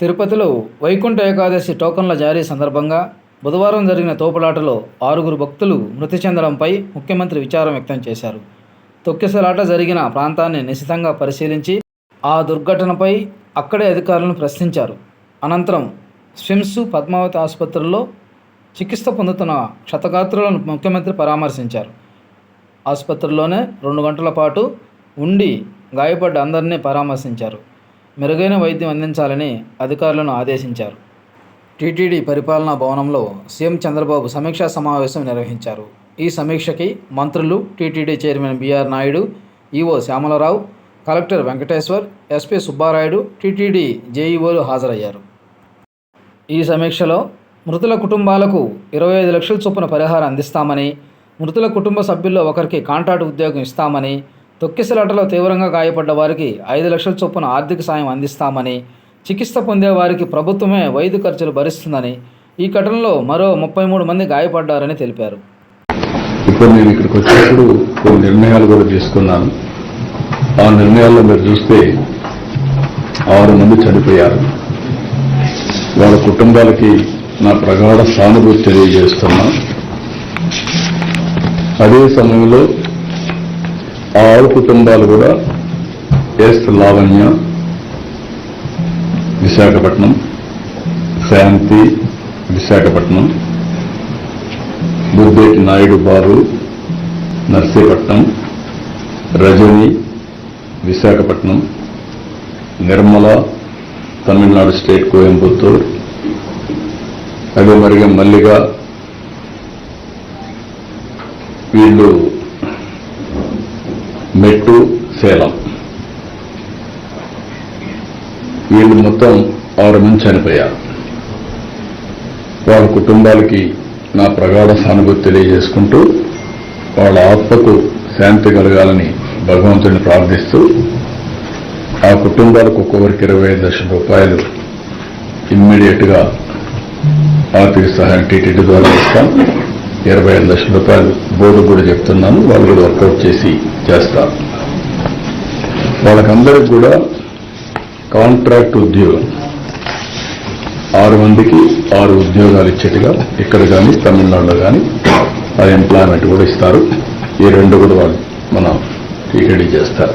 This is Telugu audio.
తిరుపతిలో వైకుంఠ ఏకాదశి టోకన్ల జారీ సందర్భంగా బుధవారం జరిగిన తోపులాటలో ఆరుగురు భక్తులు మృతి చెందడంపై ముఖ్యమంత్రి విచారం వ్యక్తం చేశారు. తొక్కిసలాట జరిగిన ప్రాంతాన్ని నిశితంగా పరిశీలించి ఆ దుర్ఘటనపై అక్కడే అధికారులను ప్రశ్నించారు. అనంతరం స్విమ్స్ పద్మావతి ఆసుపత్రుల్లో చికిత్స పొందుతున్న క్షతగాత్రులను ముఖ్యమంత్రి పరామర్శించారు. ఆసుపత్రిలోనే రెండు గంటల పాటు ఉండి గాయపడ్డ అందరినీ పరామర్శించారు. మెరుగైన వైద్యం అందించాలని అధికారులను ఆదేశించారు. టీటీడీ పరిపాలనా భవనంలో సీఎం చంద్రబాబు సమీక్షా సమావేశం నిర్వహించారు. ఈ సమీక్షకి మంత్రులు TTD chairman BR Naidu EO Shyamalarao collector Venkateshwar SP Subbarayudu TTD జేఈఓలు హాజరయ్యారు. ఈ సమీక్షలో మృతుల కుటుంబాలకు ఇరవై ఐదు లక్షల చొప్పున పరిహారం అందిస్తామని మృతుల కుటుంబ సభ్యుల్లో ఒకరికి కాంట్రాక్ట్ ఉద్యోగం ఇస్తామని తొక్కిసలాటలో తీవ్రంగా గాయపడ్డ వారికి ఐదు లక్షల చొప్పున ఆర్థిక సాయం అందిస్తామని చికిత్స పొందే వారికి ప్రభుత్వమే వైద్య ఖర్చులు భరిస్తుందని ఈ ఘటనలో మరో ముప్పై మూడు మంది గాయపడ్డారని తెలిపారు. ఇప్పుడు నేను ఇక్కడికి వచ్చినప్పుడు కొన్ని నిర్ణయాలు కూడా తీసుకున్నాను. ఆ నిర్ణయాల్లో మీరు చూస్తే ఆరు మంది చనిపోయారు. వాళ్ళ కుటుంబాలకి నా ప్రగాఢ సానుభూతి తెలియజేస్తున్నా. అదే సమయంలో ఆ ఆరు కుటుంబాలు కూడా ఎస్ లావణ్య విశాఖపట్నం శాంతి విశాఖపట్నం బుద్ధేటి నాయుడు బారు నర్సీపట్నం రజని విశాఖపట్నం నిర్మల తమిళనాడు స్టేట్ కోయంబత్తూర్ అదే మరిగా మల్లిగా వీళ్ళు మెట్టు సేలం. వీళ్ళు మొత్తం ఆరు మంది చనిపోయారు. వాళ్ళ కుటుంబాలకి నా ప్రగాఢ సానుభూతి తెలియజేసుకుంటూ వాళ్ళ ఆత్మకు శాంతి కలగాలని భగవంతుని ప్రార్థిస్తూ ఆ కుటుంబాలకు ఒక్కొక్కరికి ఇరవై ఐదు లక్షల రూపాయలు ఇమ్మీడియట్గా ఆర్థిక సహాయం టీటీడీ ద్వారా ఇస్తాం. ఇరవై ఐదు లక్షల రూపాయలు బోర్డు కూడా చెప్తున్నాను వాళ్ళు కూడా వర్కౌట్ చేసి చేస్తారు. వాళ్ళకందరికి కూడా కాంట్రాక్ట్ ఉద్యోగం. ఆరు మందికి ఆరు ఉద్యోగాలు ఇచ్చేట్టుగా ఇక్కడ కానీ తమిళనాడులో కానీ అది ఎంప్లాయ్మెంట్ కూడా ఇస్తారు. ఈ రెండు కూడా వాళ్ళు మనం టీటీడీ చేస్తారు.